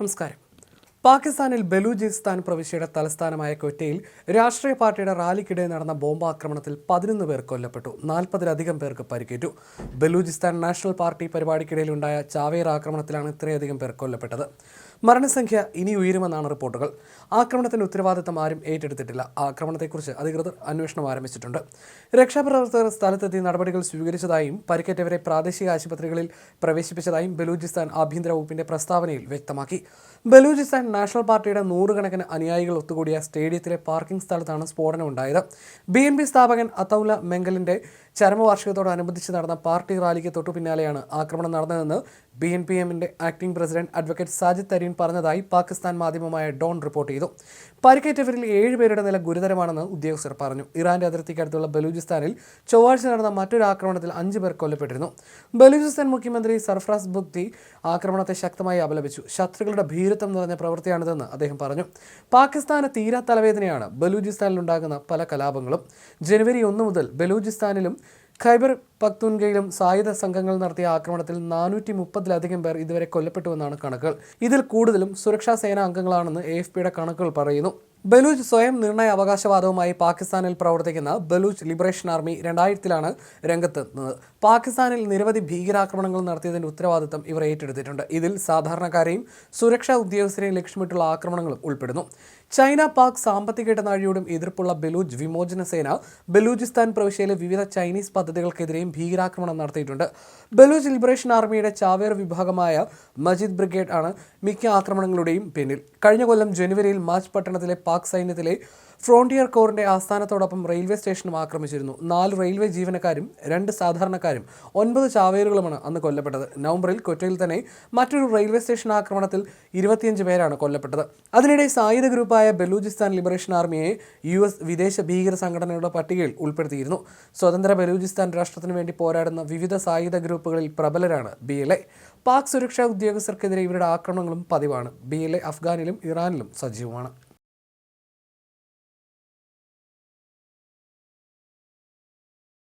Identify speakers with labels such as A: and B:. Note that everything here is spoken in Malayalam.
A: നമസ്കാരം പാകിസ്ഥാനിൽ ബലൂചിസ്ഥാൻ പ്രവിശ്യയുടെ തലസ്ഥാനമായ ക്വറ്റയിൽ രാഷ്ട്രീയ പാർട്ടിയുടെ റാലിക്കിടെ നടന്ന ബോംബാക്രമണത്തിൽ പതിനൊന്ന് പേർ കൊല്ലപ്പെട്ടു. നാൽപ്പതിലധികം പേർക്ക് പരിക്കേറ്റു. ബലൂചിസ്ഥാൻ നാഷണൽ പാർട്ടി പരിപാടിക്കിടയിലുണ്ടായ ചാവേർ ആക്രമണത്തിലാണ് ഇത്രയധികം പേർ കൊല്ലപ്പെട്ടത്. മരണസംഖ്യ ഇനി ഉയരുമെന്നാണ് റിപ്പോർട്ടുകൾ. ആക്രമണത്തിന് ഉത്തരവാദിത്തം ആരും ഏറ്റെടുത്തിട്ടില്ല. ആക്രമണത്തെക്കുറിച്ച് അധികൃതർ അന്വേഷണം ആരംഭിച്ചിട്ടുണ്ട്. രക്ഷാപ്രവർത്തകർ സ്ഥലത്തെത്തി നടപടികൾ സ്വീകരിച്ചതായും പരിക്കേറ്റവരെ പ്രാദേശിക ആശുപത്രികളിൽ പ്രവേശിപ്പിച്ചതായും ബലൂചിസ്ഥാൻ ആഭ്യന്തര വകുപ്പിന്റെ പ്രസ്താവനയിൽ വ്യക്തമാക്കി. ബലൂചിസ്ഥാൻ നാഷണൽ പാർട്ടിയുടെ നൂറുകണക്കിന് അനുയായികൾ ഒത്തുകൂടിയ സ്റ്റേഡിയത്തിലെ പാർക്കിംഗ് സ്ഥലത്താണ് സ്ഫോടനം ഉണ്ടായത് ബി എൻ പി സ്ഥാപകൻ അതൗല മെങ്കലിന്റെ ചരമവാർഷികത്തോടനുബന്ധിച്ച് നടന്ന പാർട്ടി റാലിക്ക് തൊട്ടു പിന്നാലെയാണ് ആക്രമണം നടന്നതെന്ന് ബി എൻ പി എമ്മിന്റെ acting president advocate Sajid Tareen പറഞ്ഞതായി പാകിസ്ഥാൻ മാധ്യമമായ ഡോൺ റിപ്പോർട്ട് ചെയ്തു. പരിക്കേറ്റവരിൽ ഏഴുപേരുടെ നില ഗുരുതരമാണെന്ന് ഉദ്യോഗസ്ഥർ പറഞ്ഞു. ഇറാന്റെ അതിർത്തിക്കടുത്തുള്ള ബലൂചിസ്ഥാനിൽ ചൊവ്വാഴ്ച നടന്ന മറ്റൊരു ആക്രമണത്തിൽ അഞ്ചു പേർ കൊല്ലപ്പെട്ടിരുന്നു. ബലൂചിസ്ഥാൻ മുഖ്യമന്ത്രി സർഫ്രാസ് ബുക്തി ആക്രമണത്തെ ശക്തമായി അപലപിച്ചു. ശത്രുക്കളുടെ ഭീരുത്വം നിറഞ്ഞ പ്രവൃത്തിയാണിതെന്ന് അദ്ദേഹം പറഞ്ഞു. പാകിസ്ഥാന് തീരാ തലവേദനയാണ് ബലൂചിസ്ഥാനിലുണ്ടാകുന്ന പല കലാപങ്ങളും. ജനുവരി ഒന്ന് മുതൽ ബലൂചിസ്ഥാനിലും ഖൈബർ പക്തൂൻഗയിലും സായുധ സംഘങ്ങൾ നടത്തിയ ആക്രമണത്തിൽ നാനൂറ്റി മുപ്പതിലധികം പേർ ഇതുവരെ കൊല്ലപ്പെട്ടുവെന്നാണ് കണക്കുകൾ. ഇതിൽ കൂടുതലും സുരക്ഷാ സേനാ അംഗങ്ങളാണെന്ന് എ എഫ് പിയുടെ കണക്കുകൾ പറയുന്നു. ബലൂച്ച് സ്വയം നിർണയ അവകാശവാദവുമായി പാകിസ്ഥാനിൽ പ്രവർത്തിക്കുന്ന ബലൂച്ച് ലിബറേഷൻ ആർമി രണ്ടായിരത്തിലാണ് രംഗത്തെത്തുന്നത്. പാകിസ്ഥാനിൽ നിരവധി ഭീകരാക്രമണങ്ങൾ നടത്തിയതിന്റെ ഉത്തരവാദിത്തം ഇവർ ഏറ്റെടുത്തിട്ടുണ്ട്. ഇതിൽ സാധാരണക്കാരെയും സുരക്ഷാ ഉദ്യോഗസ്ഥരെയും ലക്ഷ്യമിട്ടുള്ള ആക്രമണങ്ങളും ഉൾപ്പെടുന്നു. ചൈന പാക് സാമ്പത്തിക ഇടനാഴിയോടും എതിർപ്പുള്ള ബലൂജ് വിമോചന സേന ബലൂചിസ്ഥാൻ പ്രവിശ്യയിലെ വിവിധ ചൈനീസ് പദ്ധതികൾക്കെതിരെയും ഭീകരാക്രമണം നടത്തിയിട്ടുണ്ട്. ബലൂച്ച് ലിബറേഷൻ ആർമിയുടെ ചാവേർ വിഭാഗമായ മജിദ് ബ്രിഗേഡ് ആണ് മിക്ക ആക്രമണങ്ങളുടെയും പിന്നിൽ. കഴിഞ്ഞ കൊല്ലം ജനുവരിയിൽ മാച്ച് പട്ടണത്തിലെ പാക് സൈന്യത്തിലെ ഫ്രോണ്ടിയർ കോറിന്റെ ആസ്ഥാനത്തോടൊപ്പം റെയിൽവേ സ്റ്റേഷനും ആക്രമിച്ചിരുന്നു. നാല് റെയിൽവേ ജീവനക്കാരും രണ്ട് സാധാരണക്കാരും ഒൻപത് ചാവേറുകളുമാണ് അന്ന് കൊല്ലപ്പെട്ടത്. നവംബറിൽ കൊറ്റയിൽ തന്നെ മറ്റൊരു റെയിൽവേ സ്റ്റേഷൻ ആക്രമണത്തിൽ ഇരുപത്തിയഞ്ച് പേരാണ് കൊല്ലപ്പെട്ടത്. അതിനിടെ സായുധ ഗ്രൂപ്പായ ബലൂചിസ്ഥാൻ ലിബറേഷൻ ആർമിയെ യു എസ് വിദേശ ഭീകര സംഘടനയുടെ പട്ടികയിൽ ഉൾപ്പെടുത്തിയിരുന്നു. സ്വതന്ത്ര ബലൂചിസ്ഥാൻ രാഷ്ട്രത്തിനു വേണ്ടി പോരാടുന്ന വിവിധ സായുധ ഗ്രൂപ്പുകളിൽ പ്രബലരാണ് ബി എൽ എ. പാക് സുരക്ഷാ ഉദ്യോഗസ്ഥർക്കെതിരെ ഇവരുടെ ആക്രമണങ്ങളും പതിവാണ്. ബി എൽ എ അഫ്ഗാനിലും ഇറാനിലും സജീവമാണ്.